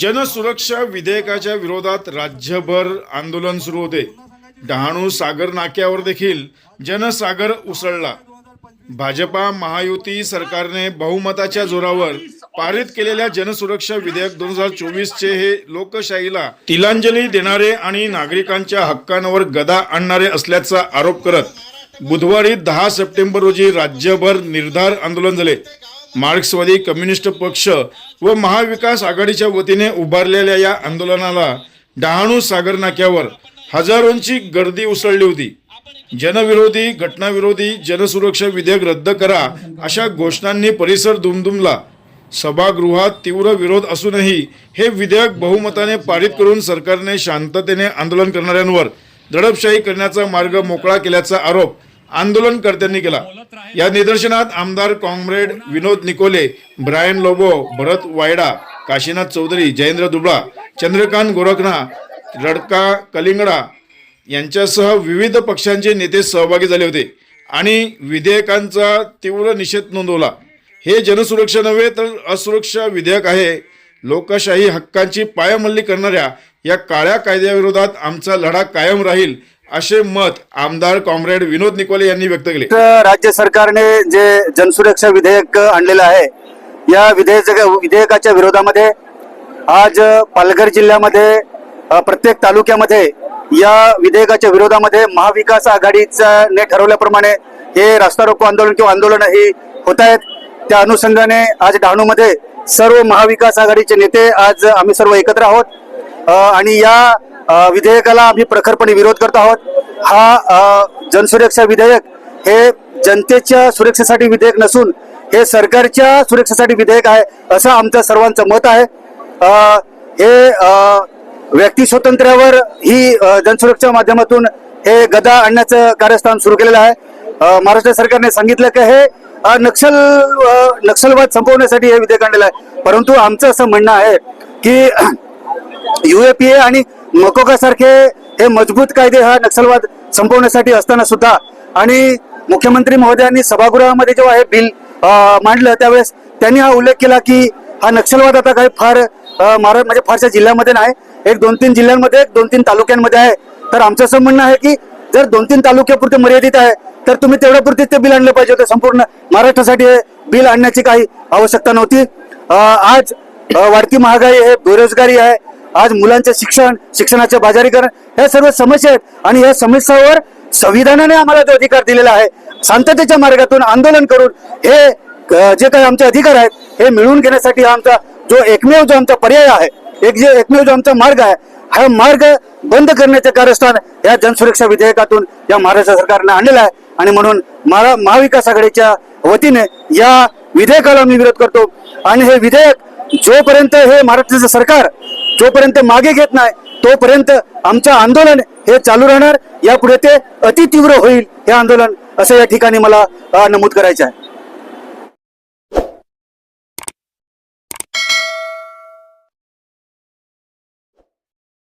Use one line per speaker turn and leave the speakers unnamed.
जनसुरक्षा विधेयकाच्या विरोधात राज्यभर आंदोलन सुरू होते. डहाणू सागर नाक्यावर देखील जनसागर उसळला. भाजपा महायुती सरकारने बहुमताच्या जोरावर पारित केलेल्या जनसुरक्षा विधेयक दोन हजार चोवीसचे हे लोकशाहीला तिलांजली देणारे आणि नागरिकांच्या हक्कांवर गदा आणणारे असल्याचा आरोप करत बुधवारी दहा सप्टेंबर रोजी राज्यभर निर्धार आंदोलन झाले. मार्क्सवादी कम्युनिस्ट पक्ष व महाविकास आघाडीच्या वतीने उभारलेल्या या आंदोलनाला डहाणू सागर नाक्यावर हजारोंची गर्दी उसळली होती. जनविरोधी घटनाविरोधी जनसुरक्षा विधेयक रद्द करा अशा घोषणांनी परिसर दुमदुमला. सभागृहात तीव्र विरोध असूनही हे विधेयक बहुमताने पारित करून सरकारने शांततेने आंदोलन करणाऱ्यांवर दडपशाही करण्याचा मार्ग मोकळा केल्याचा आरोप आंदोलनकर्त्यांनी केला. या निदर्शनात आमदार कॉम्रेड विनोद निकोले ब्रायन लोबो भरत वायडा काशीनाथ चौधरी जयेंद्र दुबळा चंद्रकांत गोरखना रडका कलिंगडा यांच्यासह विविध पक्षांचे नेते सहभागी झाले होते आणि विधेयकांचा तीव्र निषेध नोंदवला. हे जनसुरक्षा नव्हे तर असुरक्षा विधेयक आहे. लोकशाही हक्कांची पायमल्ली करणाऱ्या या काळ्या कायद्याविरोधात आमचा लढा कायम राहील असे मत आमदार कॉम्रेड विनोद निकोले यांनी व्यक्त केले.
राज्य सरकारने जे जनसुरक्षा विधेयक आणलेलं आहे या विधेयक विधेयकाच्या विरोधामध्ये आज पालघर जिल्ह्यामध्ये प्रत्येक तालुक्यामध्ये या विधेयकाच्या विरोधामध्ये महाविकास आघाडीचा ने ठरवल्याप्रमाणे हे रास्ता रोको आंदोलन किंवा आंदोलन ही होत आहेत. त्या अनुषंगाने आज डहाणूमध्ये सर्व महाविकास आघाडीचे नेते आज आम्ही सर्व एकत्र आहोत. आणि या विधेयकाला आम्ही प्रखरपणे विरोध करत आहोत. हा जनसुरक्षा विधेयक हे जनतेच्या सुरक्षेसाठी विधेयक नसून हे सरकारच्या सुरक्षेसाठी विधेयक आहे असं आमचं सर्वांचं मत आहे. हे व्यक्ती स्वातंत्र्यावर ही जनसुरक्षा माध्यमातून हे गदा आणण्याचं कार्यस्थान सुरू केलेलं आहे. महाराष्ट्र सरकारने सांगितलं की हे नक्षल नक्षलवाद संपवण्यासाठी हे विधेयक आणलेलं आहे. परंतु आमचं असं म्हणणं आहे की युएपीए आणि मकोका सारखे हे मजबूत कायदे हा नक्षलवाद संपवण्यासाठी असताना सुद्धा आणि मुख्यमंत्री महोदयांनी सभागृहामध्ये जेव्हा हे बिल मांडलं त्यावेळेस त्यांनी हा उल्लेख केला की हा नक्षलवाद आता काही फार अं, महारा म्हणजे फारशा जिल्ह्यामध्ये नाही एक दोन तीन जिल्ह्यांमध्ये एक दोन तीन तालुक्यांमध्ये आहे. तर आमचं असं म्हणणं आहे की जर दोन तीन तालुक्यापुरते मर्यादित आहे तर तुम्ही तेवढ्यापुरतेच ते बिल आणलं पाहिजे होतं. संपूर्ण महाराष्ट्रासाठी हे बिल आणण्याची काही आवश्यकता नव्हती. आज वाढती महागाई आहे बेरोजगारी आहे. आज मुलांचं शिक्षण शिक्षणाचे बाजारीकरण हे सर्व समस्या आहेत. आणि या समस्यावर संविधानाने आम्हाला जो अधिकार दिलेला आहे शांततेच्या मार्गातून आंदोलन करून हे जे काही आमचे अधिकार आहेत हे मिळवून घेण्यासाठी हा आमचा जो एकमेव जो आमचा पर्याय आहे एक जे एकमेव जो आमचा मार्ग आहे हा मार्ग बंद करण्याचे कार्यस्थान या जनसुरक्षा विधेयकातून या महाराष्ट्र सरकारने आणलेला आहे. आणि म्हणून महा महाविकास आघाडीच्या वतीने या विधेयकाला मी विरोध करतो. आणि हे विधेयक जोपर्यंत हे महाराष्ट्राचं सरकार जोपर्यंत मागे घेत नाही तोपर्यंत आमचं आंदोलन हे चालू राहणार. यापुढे ते अति तीव्र होईल हे आंदोलन असं या ठिकाणी मला नमूद करायचं आहे.